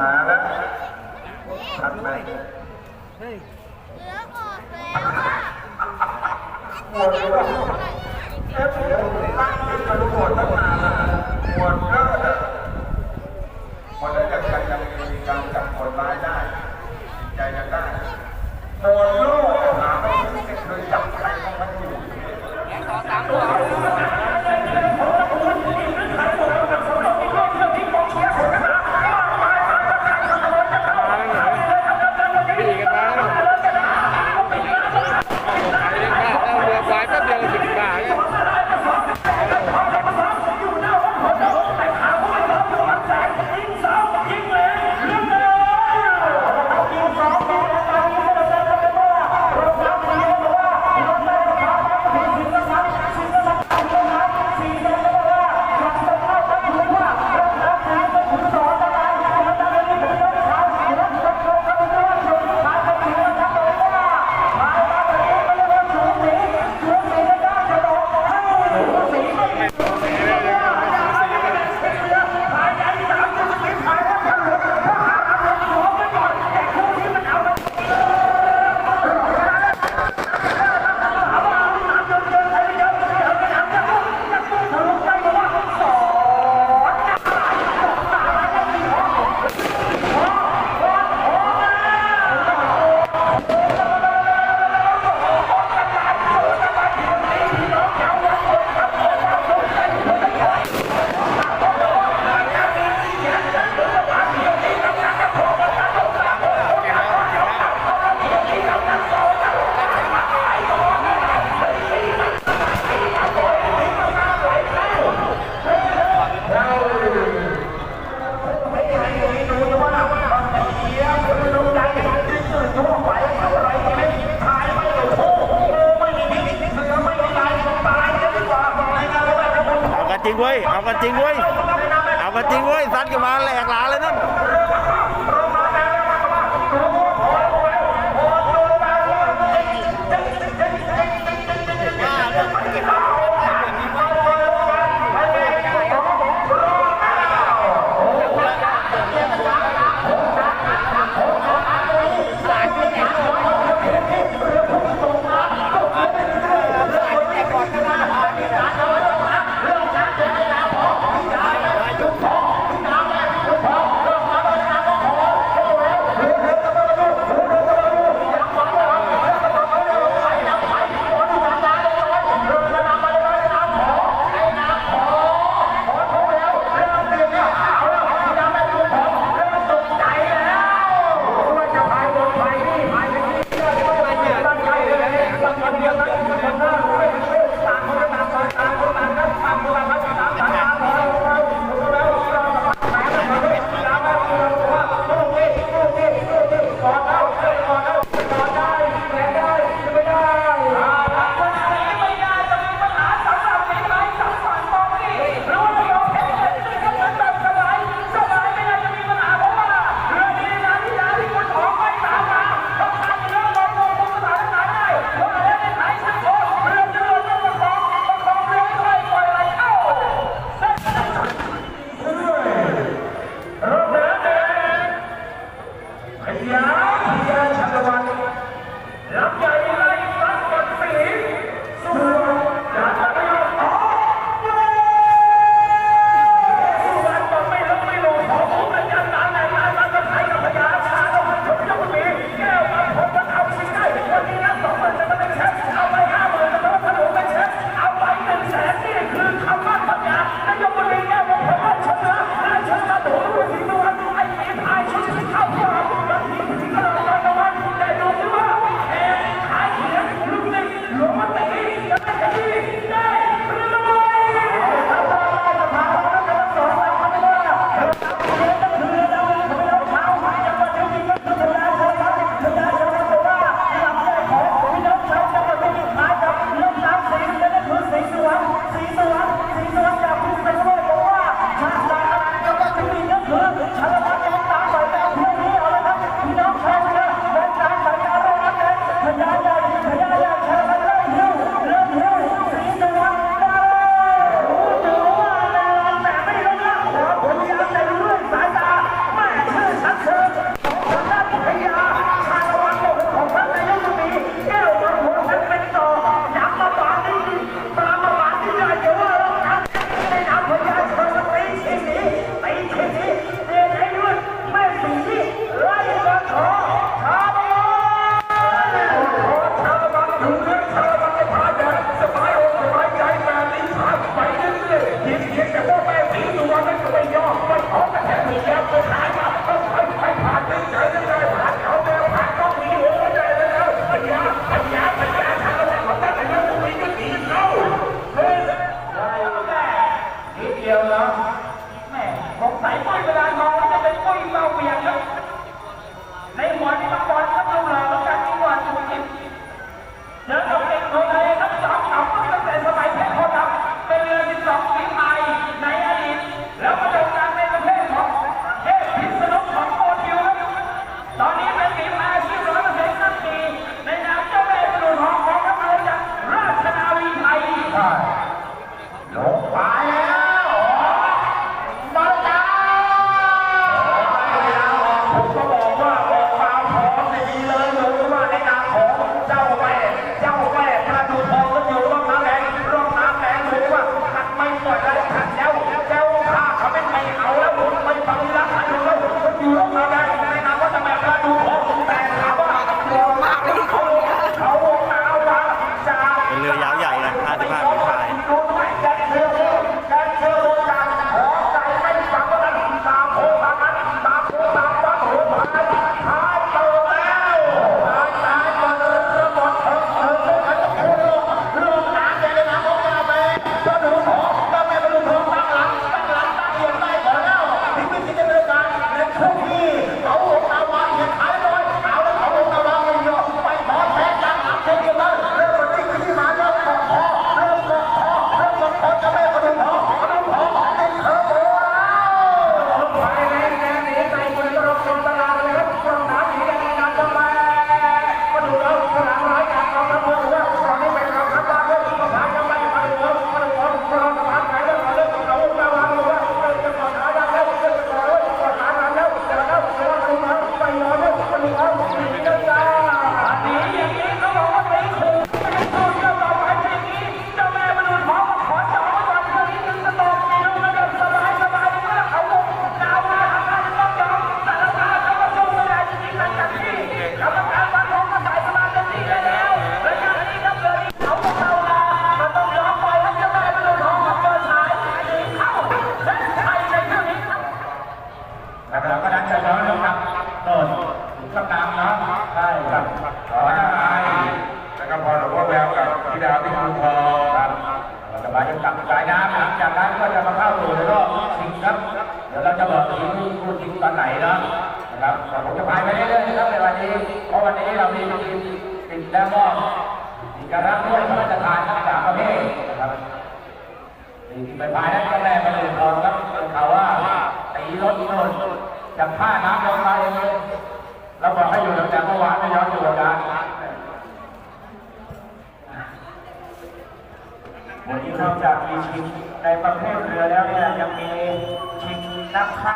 มาแล้วทันไหมเฮ้ยเหลือหอดแล้วหมดแล้วเอ๊าเดี๋ยวตั้งเป็นกระดูดตั้งนานปวดก็แล้วหมดแล้วจะการยังมีการจับคนร้ายได้ใจยังได้ปวดโลกหาไม่เคยจับใครมาอยู่สองสามตัว เว้ย เอากันจริงเว้ย เอากันจริงเว้ยซัดกันมาแหลกหลาเลยนั่น भैया भैया भगवान राम जाएगा จากนั้นก็จะมาเข้าสู่ในรอบชิงครับ เดี๋ยวเราจะบอกทีมผู้ชิงตอนไหนนะนะครับผมจะพายไปเรื่อยๆนะครับในวันนี้ เพราะวันนี้เรามีทีมติดแล้วก็มีการรับถ้วยพระราชทานทั้งสามประเภทนะครับทีมไปพายนั้นก็แรกไปเลยทองครับเป็นข่าวว่าตีรถโน่นจากท่าน้ำลงมาเลยเราบอกให้อยู่ตั้งแต่เมื่อวานไม่ยอมอยู่อาจารย์ วันนี้นอกจากมีชิงในประเภทเรือแล้วเนี่ยยังมีชิงนักพา